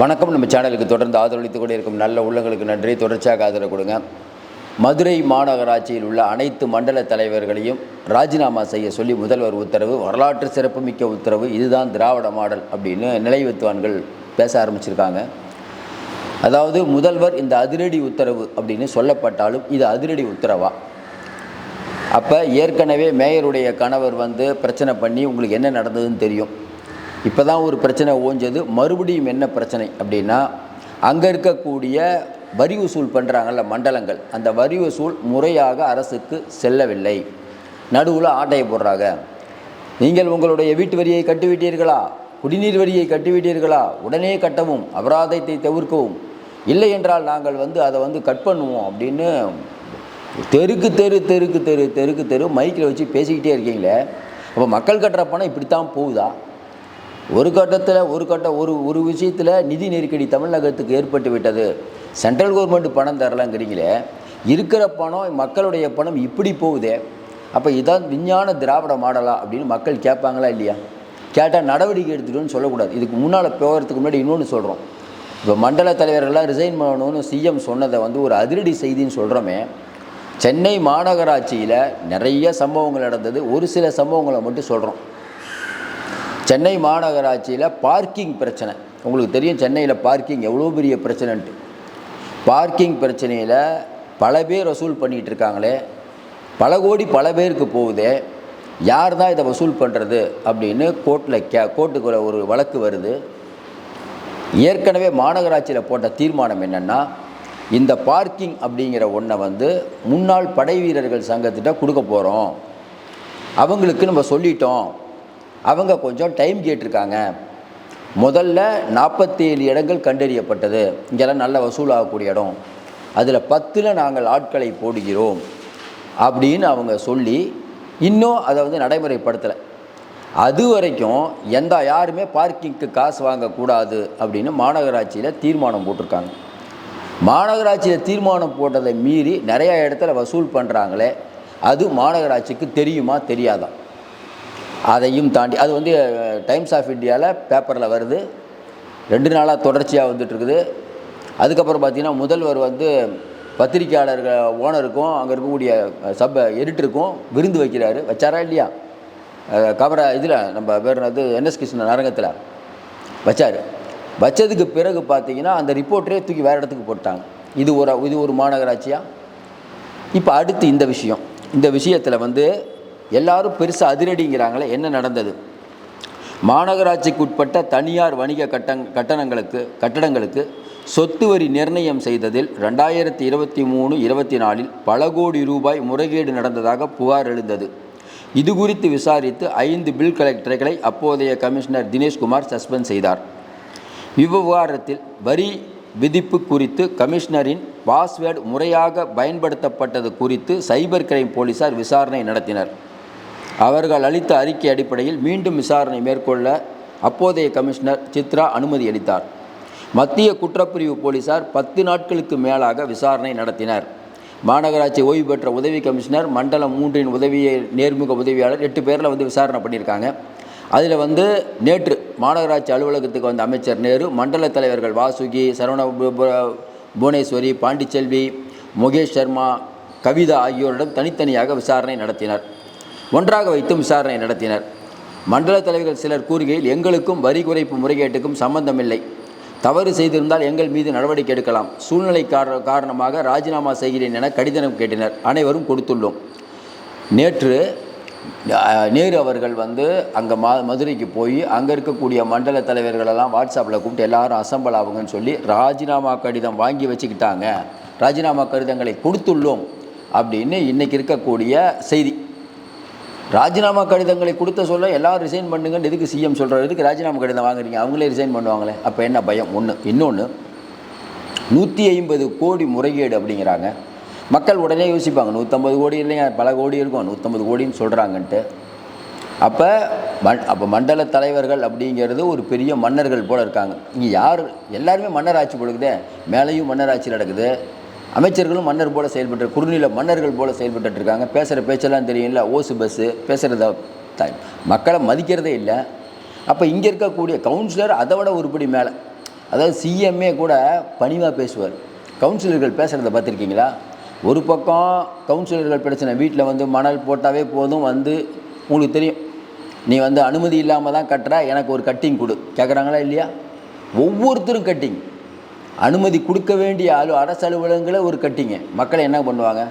வணக்கம். நம்ம சேனலுக்கு தொடர்ந்து ஆதரவளித்துக் கொண்டே இருக்கும் நல்ல உள்ளங்களுக்கு நன்றி. தொடர்ச்சியாக ஆதரவு கொடுங்க. மதுரை மாநகராட்சியில் உள்ள அனைத்து மண்டல தலைவர்களையும் ராஜினாமா செய்ய சொல்லி முதல்வர் உத்தரவு வரலாற்று சிறப்புமிக்க உத்தரவு இதுதான் திராவிட மாடல் அப்படின்னு நிலைவத்துவான்கள் பேச ஆரம்பிச்சிருக்காங்க. அதாவது முதல்வர் இந்த அதிரடி உத்தரவு அப்படின்னு சொல்லப்பட்டாலும் இது அதிரடி உத்தரவா? அப்போ ஏற்கனவே மேயருடைய கணவர் வந்து பிரச்சனை பண்ணி உங்களுக்கு என்ன நடந்ததுன்னு தெரியும். இப்போ தான் ஒரு பிரச்சனை ஓஞ்சது. மறுபடியும் என்ன பிரச்சனை அப்படின்னா அங்கே இருக்கக்கூடிய வரி வசூல் பண்ணுறாங்கல்ல மண்டலங்கள் அந்த வரி வசூல் முறையாக அரசுக்கு செல்லவில்லை. நடுவில் ஆட்டையை போடுறாங்க. நீங்கள் உங்களுடைய வீட்டு வரியை கட்டிவிட்டீர்களா? குடிநீர் வரியை கட்டிவிட்டீர்களா? உடனே கட்டவும் அபராதத்தை தவிர்க்கவும். இல்லை என்றால் நாங்கள் வந்து அதை வந்து கட் பண்ணுவோம் அப்படின்னு தெருக்கு தெரு தெருக்கு தெரு தெருக்கு தெரு மைக்கில் வச்சு பேசிக்கிட்டே இருக்கீங்களே. அப்போ மக்கள் கட்டுற பணம் இப்படித்தான் போகுதா? ஒரு கட்டத்தில் ஒரு கட்ட ஒரு ஒரு விஷயத்தில் நிதி நெருக்கடி தமிழகத்துக்கு ஏற்பட்டு விட்டது. சென்ட்ரல் கவர்மெண்ட் பணம் தரலங்கிறீங்களே இருக்கிற பணம் மக்களுடைய பணம் இப்படி போகுதே. அப்போ இதான் விஞ்ஞான திராவிட மாடலா அப்படின்னு மக்கள் கேட்பாங்களா இல்லையா? கேட்டால் நடவடிக்கை எடுத்துக்கணும்னு சொல்லக்கூடாது. இதுக்கு முன்னால் போகிறதுக்கு முன்னாடி இன்னொன்று சொல்கிறோம் இப்போ மண்டல தலைவர்கள்லாம் ரிசைன் பண்ணணும்னு சிஎம் சொன்னதை வந்து ஒரு அதிரடி செய்தின்னு சொல்கிறோமே சென்னை மாநகராட்சியில் நிறைய சம்பவங்கள் நடந்தது. ஒரு சில சம்பவங்களை மட்டும் சொல்கிறோம் சென்னை மாநகராட்சியில் பார்க்கிங் பிரச்சனை. உங்களுக்கு தெரியும் சென்னையில் பார்க்கிங் எவ்வளோ பெரிய பிரச்சனைன்ட்டு. பார்க்கிங் பிரச்சனையில் பல பேர் வசூல் பண்ணிகிட்டு இருக்காங்களே. பல கோடி பல பேருக்கு போகுதே. யார் தான் இதை வசூல் பண்ணுறது அப்படின்னு கோர்ட்டில் கே கோர்ட்டுக்குள்ள ஒரு வழக்கு வருது. ஏற்கனவே மாநகராட்சியில் போட்ட தீர்மானம் என்னென்னா இந்த பார்க்கிங் அப்படிங்கிற ஒன்றை வந்து முன்னாள் படை வீரர்கள் சங்கத்திட்ட கொடுக்க போகிறோம் அவங்களுக்கு நம்ம சொல்லிட்டோம். அவங்க கொஞ்சம் டைம் கேட்டிருக்காங்க. முதல்ல நாற்பத்தேழு இடங்கள் கண்டறியப்பட்டது. இங்கெல்லாம் நல்ல வசூலாகக்கூடிய இடம். அதில் பத்தில் நாங்கள் ஆட்களை போடுகிறோம். அப்படின்னு அவங்க சொல்லி இன்னும் அதை வந்து நடைமுறைப்படுத்தலை. அது வரைக்கும் எந்த யாருமே பார்க்கிங்க்கு காசு வாங்கக்கூடாது அப்படின்னு மாநகராட்சியில் தீர்மானம் போட்டிருக்காங்க. மாநகராட்சியில் தீர்மானம் போட்டதை மீறி நிறையா இடத்துல வசூல் பண்ணுறாங்களே அது மாநகராட்சிக்கு தெரியுமா தெரியாதா? அதையும் தாண்டி அது வந்து டைம்ஸ் ஆஃப் இந்தியாவில் பேப்பரில் வருது. ரெண்டு நாளாக தொடர்ச்சியாக வந்துட்டுருக்குது. அதுக்கப்புறம் பார்த்திங்கன்னா முதல்வர் வந்து பத்திரிக்கையாளர்கள் ஓனருக்கும் அங்கே இருக்கக்கூடிய சப் எடிட்டருக்கும் விருந்து வைக்கிறாரு. வச்சாரா இல்லையா? கவரை இதில் நம்ம பேர் அது என்எஸ் கிருஷ்ணன் அரங்கத்தில் வச்சார். வச்சதுக்கு பிறகு பார்த்தீங்கன்னா அந்த ரிப்போர்ட்டரே தூக்கி வேறு இடத்துக்கு போட்டாங்க. இது ஒரு இது ஒரு மாநகராட்சியாக இப்போ அடுத்து இந்த விஷயம். இந்த விஷயத்தில் வந்து எல்லாரும் பெருசாக அதிரடிங்கிறாங்களே என்ன நடந்தது? மாநகராட்சிக்கு உட்பட்ட தனியார் வணிக கட்டங் கட்டணங்களுக்கு கட்டடங்களுக்கு சொத்து வரி நிர்ணயம் செய்ததில் ரெண்டாயிரத்தி இருபத்தி மூணு இருபத்தி நாலில் பல கோடி ரூபாய் முறைகேடு நடந்ததாக புகார் எழுந்தது. இது குறித்து விசாரித்து ஐந்து பில் கலெக்டர்களை அப்போதைய கமிஷனர் தினேஷ்குமார் சஸ்பெண்ட் செய்தார். இவ்விவகாரத்தில் வரி விதிப்பு குறித்து கமிஷனரின் பாஸ்வேர்டு முறையாக பயன்படுத்தப்பட்டது குறித்து சைபர் கிரைம் போலீசார் விசாரணை நடத்தினர். அவர்கள் அளித்த அறிக்கை அடிப்படையில் மீண்டும் விசாரணை மேற்கொள்ள அப்போதைய கமிஷனர் சித்ரா அனுமதி அளித்தார். மத்திய குற்றப்பிரிவு போலீசார் பத்து நாட்களுக்கு மேலாக விசாரணை நடத்தினர். மாநகராட்சி ஓய்வு பெற்ற உதவி கமிஷனர் மண்டலம் மூன்றின் உதவியை நேர்முக உதவியாளர் எட்டு பேரில் வந்து விசாரணை பண்ணியிருக்காங்க. அதில் வந்து நேற்று மாநகராட்சி அலுவலகத்துக்கு வந்த அமைச்சர் நேரு மண்டல தலைவர்கள் வாசுகி சரவண பு- புவனேஸ்வரி பாண்டிச்செல்வி முகேஷ் சர்மா கவிதா ஆகியோரிடம் தனித்தனியாக விசாரணை நடத்தினர். ஒன்றாக வைத்தும் விசாரணை நடத்தினர். மண்டல தலைவர்கள் சிலர் கூறுகையில் எங்களுக்கும் வரி குறைப்பு முறைகேட்டுக்கும் சம்பந்தமில்லை. தவறு செய்திருந்தால் எங்கள் மீது நடவடிக்கை எடுக்கலாம். சூழ்நிலை காரணமாக ராஜினாமா செய்கிறேன் என கடிதம் கேட்டனர். அனைவரும் கொடுத்துள்ளோம். நேற்று நேரு அவர்கள் வந்து அங்கே மா மதுரைக்கு போய் அங்கே இருக்கக்கூடிய மண்டல தலைவர்களெல்லாம் வாட்ஸ்அப்பில் கூப்பிட்டு எல்லாரும் அசம்பிள் ஆகுங்கன்னு சொல்லி ராஜினாமா கடிதம் வாங்கி வச்சுக்கிட்டாங்க. ராஜினாமா கடிதங்களை கொடுத்துள்ளோம் அப்படின்னு இன்றைக்கி இருக்கக்கூடிய செய்தி. ராஜினாமா கடிதங்களை கொடுத்த சொல்ல எல்லாரும் ரிசைன் பண்ணுங்கன்னு எதுக்கு சிஎம் சொல்கிறார் எதுக்கு ராஜினாமா கடிதம் வாங்குறீங்க? அவங்களே ரிசைன் பண்ணுவாங்களே. அப்போ என்ன பயம்? ஒன்று இன்னொன்று நூற்றி ஐம்பது கோடி முறைகேடு அப்படிங்கிறாங்க. மக்கள் உடனே யோசிப்பாங்க நூற்றம்பது கோடி இல்லைங்க பல கோடி இருக்கும். நூற்றம்பது கோடின்னு சொல்கிறாங்கன்ட்டு அப்போ மண் அப்போ மண்டல தலைவர்கள் அப்படிங்கிறது ஒரு பெரிய மன்னர்கள் போல இருக்காங்க. இங்கே யார்? எல்லாருமே மன்னர் ஆட்சி கொடுக்குதே. மேலேயும் மன்னர் ஆட்சி நடக்குது. அமைச்சர்களும் மன்னர் போல செயல்பட்டு குறுநில மன்னர்கள் போல செயல்பட்டு இருக்காங்க பேசுகிற பேச்செல்லாம் தெரியும்ல? ஓசு பஸ்ஸு பேசுகிறத மக்களை மதிக்கிறதே இல்லை. அப்போ இங்கே இருக்கக்கூடிய கவுன்சிலர் அதை விட உருப்படி மேலே. அதாவது சிஎம்ஏ கூட பணிவாக பேசுவார். கவுன்சிலர்கள் பேசுகிறத பார்த்துருக்கீங்களா? ஒரு பக்கம் கவுன்சிலர்கள் பிரச்சனை. வீட்டில் வந்து மணல் போட்டாவே போதும் வந்து உங்களுக்கு தெரியும். நீ வந்து அனுமதி இல்லாமல் தான் கட்டுற எனக்கு ஒரு கட்டிங் கொடு. கேட்குறாங்களா இல்லையா? ஒவ்வொருத்தரும் கட்டிங் அனுமதி கொடுக்க வேண்டிய அலு அரசு அலுவலகங்களை ஒரு கட்டிங்க. மக்களை என்ன பண்ணுவாங்க?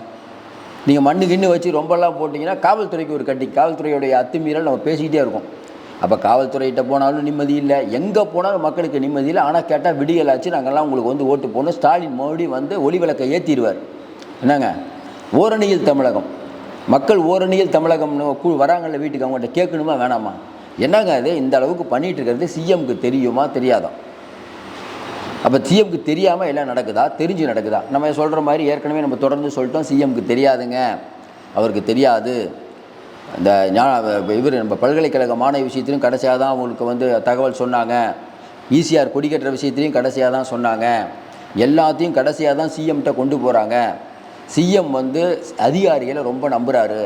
நீங்கள் மண்ணு கிண்ணு வச்சு ரொம்பலாம் போட்டிங்கன்னா காவல்துறைக்கு ஒரு கட்டிங். காவல்துறையுடைய அத்துமீறல் நம்ம பேசிக்கிட்டே இருக்கோம். அப்போ காவல்துறையிட்ட போனாலும் நிம்மதி இல்லை. எங்கே போனாலும் மக்களுக்கு நிம்மதி இல்லை. ஆனால் கேட்டால் விடியலாச்சு நாங்கள்லாம் உங்களுக்கு வந்து ஓட்டு போகணும் ஸ்டாலின் மறுபடியும் வந்து ஒளி விளக்கை ஏற்றிடுவார் என்னங்க? ஓரணியில் தமிழகம். மக்கள் ஓரணியில் தமிழகம்னு கூ வராங்கல்ல வீட்டுக்கு அவங்கள்ட்ட கேட்கணுமா வேணாமா? என்னங்க அது? இந்த அளவுக்கு பண்ணிகிட்டு இருக்கிறது சிஎம்க்கு தெரியுமா தெரியாதான் அப்போ சிஎம்க்கு தெரியாமல் எல்லாம் நடக்குதா? தெரிஞ்சு நடக்குதா? நம்ம சொல்கிற மாதிரி ஏற்கனவே நம்ம தொடர்ந்து சொல்லிட்டோம். சிஎம்க்கு தெரியாதுங்க. அவருக்கு தெரியாது. இந்த இவர் நம்ம பல்கலைக்கழக மாணவி விஷயத்திலையும் கடைசியாக தான் அவங்களுக்கு வந்து தகவல் சொன்னாங்க. ஈசிஆர் கொடி கட்டுற விஷயத்திலையும் கடைசியாக தான் சொன்னாங்க. எல்லாத்தையும் கடைசியாக தான் சிஎம்கிட்ட கொண்டு போகிறாங்க சிஎம் வந்து அதிகாரிகளை ரொம்ப நம்புகிறாரு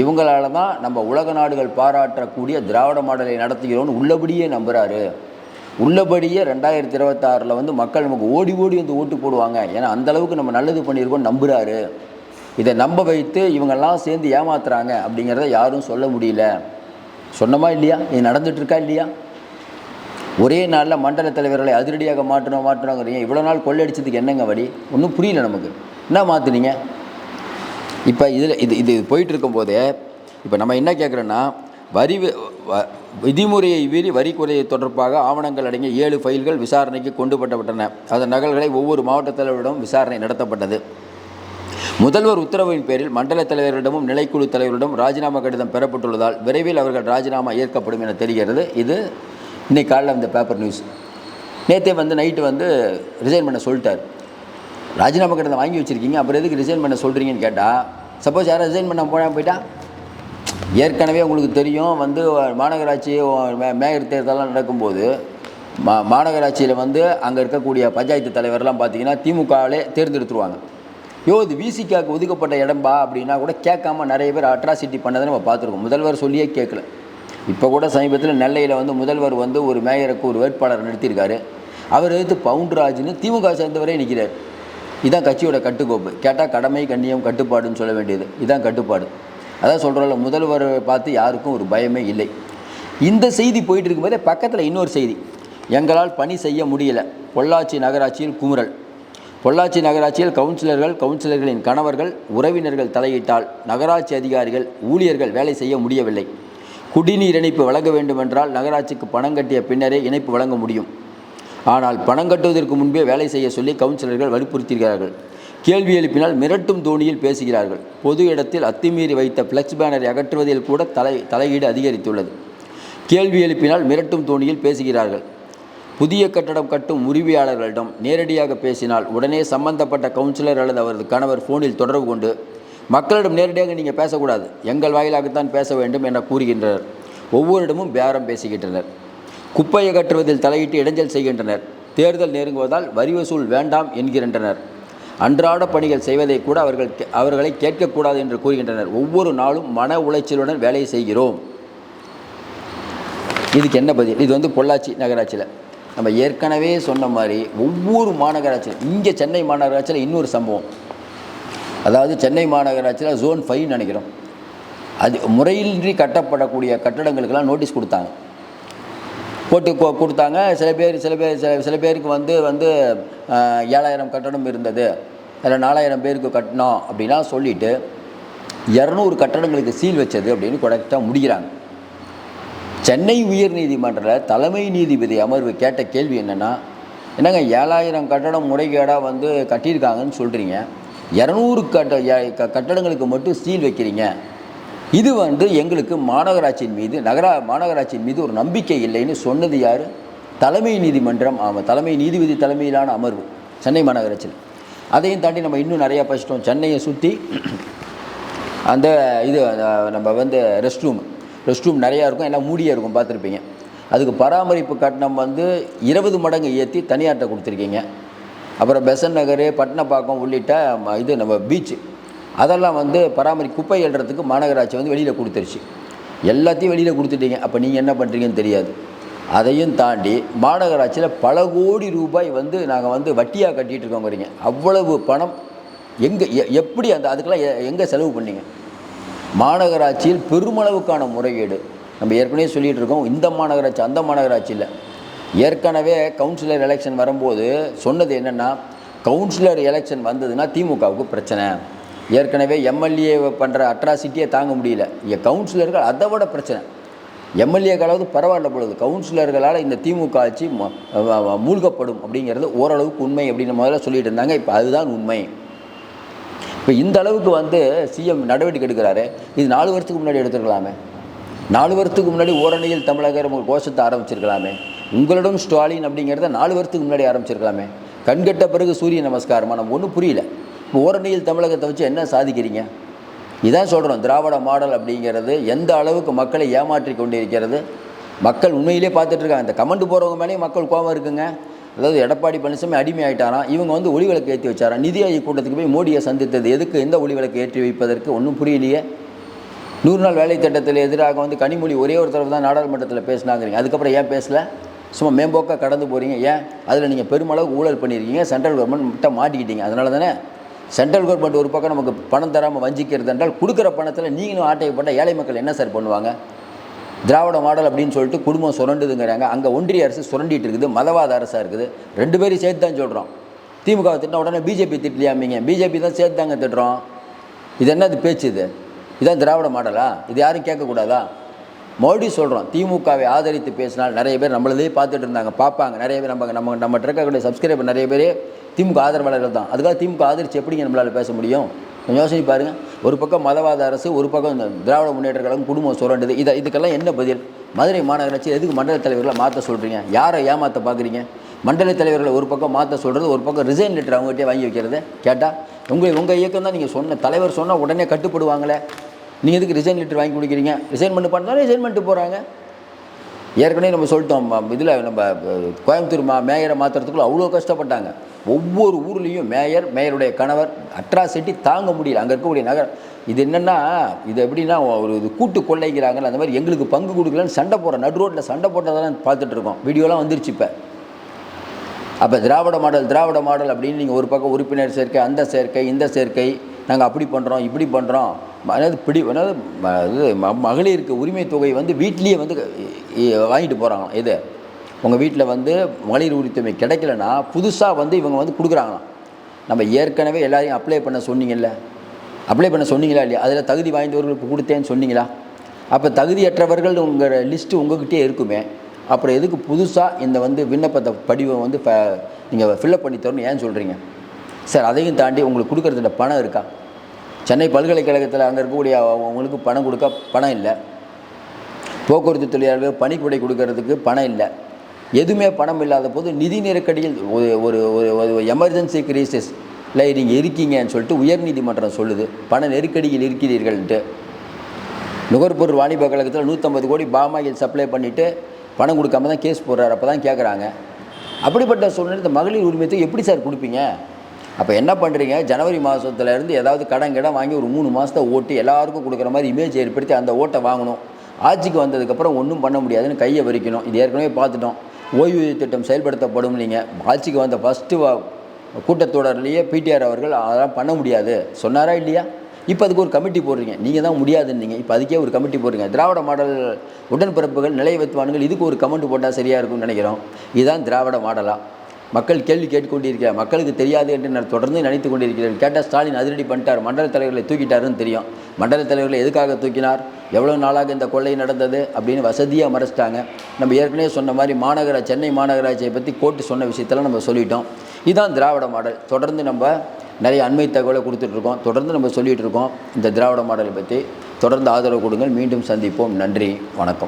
இவங்களால தான் நம்ம உலக நாடுகள் பாராட்டக்கூடிய திராவிட மாடலை நடத்துகிறோன்னு உள்ளபடியே நம்புகிறாரு உள்ளபடியே ரெண்டாயிரத்தி இருபத்தாறில் வந்து மக்கள் நமக்கு ஓடி ஓடி வந்து ஓட்டு போடுவாங்க. ஏன்னா அந்த அளவுக்கு நம்ம நல்லது பண்ணியிருக்கோம் நம்புகிறாரு இதை நம்ப வைத்து இவங்கெல்லாம் சேர்ந்து ஏமாத்துறாங்க அப்படிங்கிறத யாரும் சொல்ல முடியல. சொன்னமா இல்லையா? இது நடந்துகிட்ருக்கா இல்லையா? ஒரே நாளில் மண்டல தலைவர்களை அதிரடியாக மாற்றணும் மாற்றணுங்கிறீங்க. இவ்வளோ நாள் கொள்ளடிச்சதுக்கு என்னங்க வழி? ஒன்றும் புரியல நமக்கு. என்ன மாற்றுனீங்க இப்போ இதில் இது இது போயிட்டு இருக்கும்போதே இப்போ நம்ம என்ன கேட்குறோன்னா வரி வ- விதிமுறையை மீறி வரி குறையை தொடர்பாக ஆவணங்கள் அடங்கிய ஏழு ஃபைல்கள் விசாரணைக்கு கொண்டு வரப்பட்டன அதன் நகல்களை ஒவ்வொரு மாவட்ட தலைவரிடமும் விசாரணை நடத்தப்பட்டது. முதல்வர் உத்தரவின் பேரில் மண்டல தலைவர்களிடமும் நிலைக்குழு தலைவரிடம் ராஜினாமா கடிதம் பெறப்பட்டுள்ளதால் விரைவில் அவர்கள் ராஜினாமா ஏற்கப்படும் என தெரிகிறது. இது இன்னைக்கு காலையில் இந்த பேப்பர் நியூஸ். நேற்றே வந்து நைட்டு வந்து ரிசைன் பண்ண சொல்லிட்டார். ராஜினாமா கடிதம் வாங்கி வச்சுருக்கீங்க அப்புறம் எதுக்கு ரிசைன் பண்ண சொல்கிறீங்கன்னு கேட்டால் சப்போஸ் யாரும் ரிசைன் பண்ண போனால் போயிட்டா ஏற்கனவே உங்களுக்கு தெரியும் வந்து மாநகராட்சி மே- மேயர் தேர்தலாம் நடக்கும்போது மா மாநகராட்சியில் வந்து அங்கே இருக்கக்கூடிய பஞ்சாயத்து தலைவர்லாம் பார்த்தீங்கன்னா திமுகவிலே தேர்ந்தெடுத்துருவாங்க. யோ இது விசிகாவுக்கு ஒதுக்கப்பட்ட இடம்பா அப்படின்னா கூட கேட்காம நிறைய பேர் அட்ராசிட்டி பண்ணதை நம்ம பார்த்துருக்கோம். முதல்வர் சொல்லியே கேட்கல. இப்போ கூட சமீபத்தில் நெல்லையில் வந்து முதல்வர் வந்து ஒரு மேயருக்கு ஒரு வேட்பாளர் நிறுத்தியிருக்காரு. அவர் எதிர்த்து பவுண்டராஜ்னு திமுக சேர்ந்தவரே நிற்கிறார் இதான் கட்சியோட கட்டுக்கோப்பு. கேட்டால் கடமை கண்ணியம் கட்டுப்பாடுன்னு சொல்ல வேண்டியது. இதுதான் கட்டுப்பாடு. அதான் சொல்கிறோம்ல முதல்வர் பார்த்து யாருக்கும் ஒரு பயமே இல்லை. இந்த செய்தி போயிட்டு இருக்கும்போதே பக்கத்தில் இன்னொரு செய்தி. எங்களால் பணி செய்ய முடியல. பொள்ளாச்சி நகராட்சியில் குமுறல். பொள்ளாச்சி நகராட்சியில் கவுன்சிலர்கள் கவுன்சிலர்களின் கணவர்கள் உறவினர்கள் தலையிட்டால் நகராட்சி அதிகாரிகள் ஊழியர்கள் வேலை செய்ய முடியவில்லை. குடிநீர் இணைப்பு வழங்க வேண்டுமென்றால் நகராட்சிக்கு பணம் கட்டிய பின்னரே இணைப்பு வழங்க முடியும். ஆனால் பணம் கட்டுவதற்கு முன்பே வேலை செய்ய சொல்லி கவுன்சிலர்கள் வற்புறுத்துகிறார்கள் கேள்வி எழுப்பினால் மிரட்டும் தோணியில் பேசுகிறார்கள். பொது இடத்தில் அத்துமீறி வைத்த ஃப்ளெக்ஸ் பேனரை அகற்றுவதில் கூட தலை தலையீடு அதிகரித்துள்ளது. கேள்வி எழுப்பினால் மிரட்டும் தோணியில் பேசுகிறார்கள். புதிய கட்டடம் கட்டும் உரிமையாளர்களிடம் நேரடியாக பேசினால் உடனே சம்பந்தப்பட்ட கவுன்சிலர் அல்லது அவரது கணவர் ஃபோனில் தொடர்பு கொண்டு மக்களிடம் நேரடியாக நீங்கள் பேசக்கூடாது. எங்கள் வாயிலாகத்தான் பேச வேண்டும் என கூறுகின்றனர். ஒவ்வொருடமும் பேரம் பேசுகின்றனர். குப்பை அகற்றுவதில் தலையிட்டு இடைஞ்சல் செய்கின்றனர். தேர்தல் நெருங்குவதால் வரி வசூல் வேண்டாம் என்கின்றனர். அன்றாட பணிகள் செய்வதை கூட அவர்கள் அவர்களை கேட்கக்கூடாது என்று கூறுகின்றனர். ஒவ்வொரு நாளும் மன உளைச்சலுடன் வேலை செய்கிறோம். இதுக்கு என்ன பதில்? இது வந்து பொள்ளாச்சி நகராட்சியில். நம்ம ஏற்கனவே சொன்ன மாதிரி ஒவ்வொரு மாநகராட்சியில் இங்கே சென்னை மாநகராட்சியில் இன்னொரு சம்பவம். அதாவது சென்னை மாநகராட்சியில் ஜோன் ஃபைவ் நினைக்கிறோம். அது முறையின்றி கட்டப்படக்கூடிய கட்டடங்களுக்கெல்லாம் நோட்டீஸ் கொடுத்தாங்க. போட்டு கொ- கொடுத்தாங்க. சில பேர் சில பேர் சில சில பேருக்கு வந்து வந்து ஏழாயிரம் கட்டடம் இருந்தது. அதில் நாலாயிரம் பேருக்கு கட்டணம் அப்படிலாம் சொல்லிட்டு இரநூறு கட்டடங்களுக்கு சீல் வச்சது அப்படின்னு கரெக்டாக முடிக்கிறாங்க. சென்னை உயர்நீதிமன்றத்தில் தலைமை நீதிபதி அமர்வு கேட்ட கேள்வி என்னென்னா என்னங்க ஏழாயிரம் கட்டடம் முறைகேடாக வந்து கட்டியிருக்காங்கன்னு சொல்கிறீங்க இரநூறு கட்ட ஏ- க- கட்டடங்களுக்கு மட்டும் சீல் வைக்கிறீங்க. இது வந்து எங்களுக்கு மாநகராட்சியின் மீது நகரா மாநகராட்சியின் மீது ஒரு நம்பிக்கை இல்லைன்னு சொன்னது யார்? தலைமை நீதிமன்றம் ஆமாம் தலைமை நீதிபதி தலைமையிலான அமர்வு சென்னை மாநகராட்சியில். அதையும் தாண்டி நம்ம இன்னும் நிறையா படிச்சிட்டோம். சென்னையை சுற்றி அந்த இது நம்ம வந்து ரெஸ்ட் ரூம் ரெஸ்ட் ரூம் நிறையா இருக்கும். எல்லாம் மூடியாக இருக்கும் பார்த்துருப்பீங்க. அதுக்கு பராமரிப்பு கட்டணம் வந்து இருபது மடங்கு ஏற்றி தனியார்கிட்ட கொடுத்துருக்கீங்க. அப்புறம் பெசன் நகர் பட்டினப்பாக்கம் உள்ளிட்ட ம- இது நம்ம பீச்சு அதெல்லாம் வந்து பராமரி குப்பை எழுறதுக்கு மாநகராட்சி வந்து வெளியில் கொடுத்துருச்சு. எல்லாத்தையும் வெளியில் கொடுத்துட்டீங்க. அப்போ நீங்கள் என்ன பண்ணுறீங்கன்னு தெரியாது. அதையும் தாண்டி மாநகராட்சியில் பல கோடி ரூபாய் வந்து நாங்கள் வந்து வட்டியாக கட்டிகிட்டு இருக்கோங்கிறீங்க அவ்வளவு பணம் எங்கே எப்படி அந்த அதுக்கெல்லாம் எ- எங்கே செலவு பண்ணீங்க? மாநகராட்சியில் பெருமளவுக்கான முறைகேடு. நம்ம ஏற்கனவே சொல்லிகிட்டு இருக்கோம் இந்த மாநகராட்சி அந்த மாநகராட்சி இல்லை. ஏற்கனவே கவுன்சிலர் எலெக்ஷன் வரும்போது சொன்னது என்னென்னா கவுன்சிலர் எலெக்ஷன் வந்ததுன்னா திமுகவுக்கு பிரச்சனை. ஏற்கனவே எம்எல்ஏ பண்ணுற அட்ராசிட்டியை தாங்க முடியல. இங்கே கவுன்சிலர்கள் அதை விட பிரச்சனை. எம்எல்ஏக்களாவது பரவாயில்ல பொழுது கவுன்சிலர்களால் இந்த திமுக ஆட்சி மூழ்கப்படும் அப்படிங்கிறது ஓரளவுக்கு உண்மை அப்படின்னு முதல்ல சொல்லிட்டு இருந்தாங்க. இப்போ அதுதான் உண்மை. இப்போ இந்த அளவுக்கு வந்து சிஎம் நடவடிக்கை எடுக்கிறாரு. இது நாலு வருஷத்துக்கு முன்னாடி எடுத்துருக்கலாமே. நாலு வருஷத்துக்கு முன்னாடி ஓரணியில் தமிழகர் ஒரு கோஷத்தை ஆரம்பிச்சிருக்கலாமே. உங்களிடம் ஸ்டாலின் அப்படிங்கிறத நாலு வருஷத்துக்கு முன்னாடி ஆரம்பிச்சிருக்கலாமே. கண்கட்ட பிறகு சூரிய நமஸ்காரமா? நம்ம ஒன்றும் புரியல. ஓரணியில் தமிழகத்தை வச்சு என்ன சாதிக்கிறீங்க? இதான் சொல்கிறோம் திராவிட மாடல் அப்படிங்கிறது எந்த அளவுக்கு மக்களை ஏமாற்றி கொண்டிருக்கிறது? மக்கள் உண்மையிலே பார்த்துட்ருக்காங்க இந்த கமெண்ட் போகிறவங்க மேலேயும் மக்கள் கோபம் இருக்குங்க. அதாவது எடப்பாடி பழனிசாமி அடிமை ஆகிட்டாராம் இவங்க வந்து ஒளி விளக்கு ஏற்றி வச்சாராம் நிதி ஆயோக் கூட்டத்துக்கு போய் மோடியை சந்தித்தது எதுக்கு? எந்த ஒளி விளக்கு ஏற்றி வைப்பதற்கு ஒன்றும் புரியலையே. நூறு நாள் வேலை திட்டத்தில் எதிராக வந்து கனிமொழி ஒரே ஒரு தடவை தான் நாடாளுமன்றத்தில் பேசினாங்கிறீங்க. அதுக்கப்புறம் ஏன் பேசலை? சும்மா மேம்போக்காக கடந்து போகிறீங்க ஏன்? அதில் நீங்கள் பெருமளவு ஊழல் பண்ணியிருக்கீங்க. சென்ட்ரல் கவர்மெண்ட் மட்டும் மாட்டிக்கிட்டீங்க. அதனால தானே சென்ட்ரல் கவர்மெண்ட் ஒரு பக்கம் நமக்கு பணம் தராமல் வஞ்சிக்கிறது என்றால் கொடுக்குற பணத்தில் நீங்களும் ஆட்டையப்பட்ட ஏழை மக்கள் என்ன சார் பண்ணுவாங்க? திராவிட மாடல் அப்படின்னு சொல்லிட்டு குடும்பம் சுரண்டுதுங்கிறாங்க. அங்கே ஒன்றிய அரசு சுரண்டிட்டு இருக்குது. மதவாத அரசாக இருக்குது. ரெண்டு பேரும் சேர்த்து தான் சொல்கிறோம் திமுக திட்டினா உடனே பிஜேபி திட்டலையாமீங்க. பிஜேபி தான் சேர்த்து தாங்க திட்டுறோம். இது என்னது பேச்சு இது? இதான் திராவிட மாடலா? இது யாரும் கேட்கக்கூடாதா? மறுபடி சொல்கிறோம் திமுகவை ஆதரித்து பேசினால் நிறைய பேர் நம்மளதே பார்த்துட்டு இருந்தாங்க பார்ப்பாங்க. நிறைய பேர் நம்ம நம்ம நம்ம இருக்கக்கூடிய சப்ஸ்கிரைபர் நிறைய பேர் திமுக ஆதரவாளர்கள் தான். அதுக்காக திமுக ஆதரித்து எப்படிங்க நம்மளால் பேச முடியும்? கொஞ்சம் யோசனை பாருங்கள் ஒரு பக்கம் மதவாத அரசு ஒரு பக்கம் இந்த திராவிட முன்னேற்ற கழகம் குடும்பம் சுரண்டுது. இதை இதுக்கெல்லாம் என்ன பதில்? மதுரை மாநகராட்சி எதுக்கு மண்டல தலைவர்களை மாற்ற சொல்கிறீங்க யாரை ஏமாற்ற பார்க்குறீங்க மண்டல தலைவர்களை ஒரு பக்கம் மாற்ற சொல்கிறது ஒரு பக்கம் ரிசைன் லெட்டர் அவங்ககிட்டே வாங்கி வைக்கிறது. கேட்டால் உங்கள் உங்கள் இயக்கம் தான் நீங்கள் சொன்ன தலைவர் சொன்னால் உடனே கட்டுப்படுவாங்களே. நீங்கள் எதுக்கு ரிசைன் லெட்டர் வாங்கி கொடுக்குறீங்க? ரிசைன் பண்ணி பண்ணாலும் ரிசைன் பண்ணிட்டு போகிறாங்க ஏற்கனவே நம்ம சொல்லிட்டோம் இதில் நம்ம கோயம்புத்தூர் மா மேயரை மாற்றுறதுக்குள்ள அவ்வளோ கஷ்டப்பட்டாங்க. ஒவ்வொரு ஊர்லேயும் மேயர் மேயருடைய கணவர் அட்ராசிட்டி தாங்க முடியல. அங்கே இருக்கக்கூடிய நகரம் இது என்னென்னா இது எப்படின்னா ஒரு இது கூட்டு கொள்ளைங்கிறாங்கல்ல அந்த மாதிரி எங்களுக்கு பங்கு கொடுக்கலன்னு சண்டை போடுற நடு ரோட்டில் சண்டை போட்டதெல்லாம் பார்த்துட்டு இருக்கோம். வீடியோலாம் வந்துருச்சு இப்போ. அப்போ திராவிட மாடல் திராவிட மாடல் அப்படின்னு நீங்கள் ஒரு பக்கம் உறுப்பினர் சேர்க்கை அந்த சேர்க்கை இந்த சேர்க்கை நாங்கள் அப்படி பண்ணுறோம் இப்படி பண்ணுறோம் அதாவது பிடி அதாவது இது ம- மகளிருக்கு உரிமை தொகை வந்து வீட்லேயே வந்து வாங்கிட்டு போகிறாங்களாம் இது உங்கள் வீட்டில் வந்து மகளிர் உரிமை கிடைக்கலனா புதுசாக வந்து இவங்க வந்து கொடுக்குறாங்களாம். நம்ம ஏற்கனவே எல்லாரையும் அப்ளை பண்ண சொன்னீங்கல்ல? அப்ளை பண்ண சொன்னீங்களா இல்லையா? அதில் தகுதி வாய்ந்தவர்களுக்கு கொடுத்தேன்னு சொன்னீங்களா? அப்போ தகுதியற்றவர்கள் உங்கள் லிஸ்ட்டு உங்ககிட்டயே இருக்குமே. அப்புறம் எதுக்கு புதுசாக இந்த வந்து விண்ணப்பத்தை படிவம் வந்து இப்போ நீங்கள் ஃபில்லப் பண்ணி தரணும் ஏன் சொல்கிறீங்க சார் அதையும் தாண்டி உங்களுக்கு கொடுக்குறதுல பணம் இருக்கா? சென்னை பல்கலைக்கழகத்தில் அங்கே இருக்கக்கூடிய அவங்களுக்கு பணம் கொடுக்க பணம் இல்லை. போக்குவரத்து தொழிலாளர்கள் பணிக்குடை கொடுக்கறதுக்கு பணம் இல்லை. எதுவுமே பணம் இல்லாத போது நிதி நெருக்கடியில் ஒரு ஒரு ஒரு ஒரு எமர்ஜென்சி கிரைசிஸில் நீங்கள் இருக்கீங்கன்னு சொல்லிட்டு உயர்நீதிமன்றம் சொல்லுது. பண நெருக்கடியில் இருக்கிறீர்கள்ன்ட்டு நுகர்பொருள் வாணிப கழகத்தில் நூற்றம்பது கோடி பாமாயில் சப்ளை பண்ணிவிட்டு பணம் கொடுக்காம தான் கேஸ் போடுறாரு. அப்போ தான் கேட்குறாங்க அப்படிப்பட்ட சூழ்நிலை இந்த மகளிர் உரிமையத்தை எப்படி சார் கொடுப்பீங்க? அப்போ என்ன பண்ணுறீங்க ஜனவரி மாதத்துலேருந்து ஏதாவது கடன் கிடம் வாங்கி ஒரு மூணு மாதத்தை ஓட்டி எல்லாருக்கும் கொடுக்குற மாதிரி இமேஜ் ஏற்படுத்தி அந்த ஓட்டை வாங்கணும். ஆட்சிக்கு வந்ததுக்கப்புறம் ஒன்றும் பண்ண முடியாதுன்னு கையை வரிக்கணும். இது ஏற்கனவே பார்த்துட்டோம். ஓய்வூதிய திட்டம் செயல்படுத்தப்படும் நீங்கள் ஆட்சிக்கு வந்த ஃபஸ்ட்டு கூட்டத்தொடர்லேயே பிடிஆர் அவர்கள் அதெல்லாம் பண்ண முடியாது. சொன்னாரா இல்லையா? இப்போ அதுக்கு ஒரு கமிட்டி போடுறீங்க. நீங்கள் தான் முடியாதுன்னீங்க. இப்போ அதுக்கே ஒரு கமிட்டி போடுறீங்க. திராவிட மாடல் உடன்பிறப்புகள் நிலை வைத்துவானுங்கள் இதுக்கு ஒரு கமெண்ட் போட்டால் சரியாக இருக்கும்னு நினைக்கிறோம். இதுதான் திராவிட மாடலாக மக்கள் கேள்வி கேட்டுக்கொண்டிருக்கிறார். மக்களுக்கு தெரியாது என்று நான் தொடர்ந்து நினைத்து கொண்டிருக்கிறேன். கேட்டால் ஸ்டாலின் அதிரடி பண்ணிட்டார். மண்டல தலைவர்களை தூக்கிட்டாருன்னு தெரியும். மண்டல தலைவர்களை எதுக்காக தூக்கினார்? எவ்வளோ நாளாக இந்த கொள்ளை நடந்தது அப்படின்னு வசதியாக மறைச்சிட்டாங்க. நம்ம ஏற்கனவே சொன்ன மாதிரி மாநகர சென்னை மாநகராட்சியை பற்றி கோர்ட்டு சொன்ன விஷயத்தெல்லாம் நம்ம சொல்லிட்டோம். இதுதான் திராவிட மாடல். தொடர்ந்து நம்ம நிறைய அண்மை தகவலை கொடுத்துட்ருக்கோம் தொடர்ந்து நம்ம சொல்லிகிட்டு இருக்கோம் இந்த திராவிட மாடலை பற்றி தொடர்ந்து ஆதரவு கொடுங்கள். மீண்டும் சந்திப்போம். நன்றி. வணக்கம்.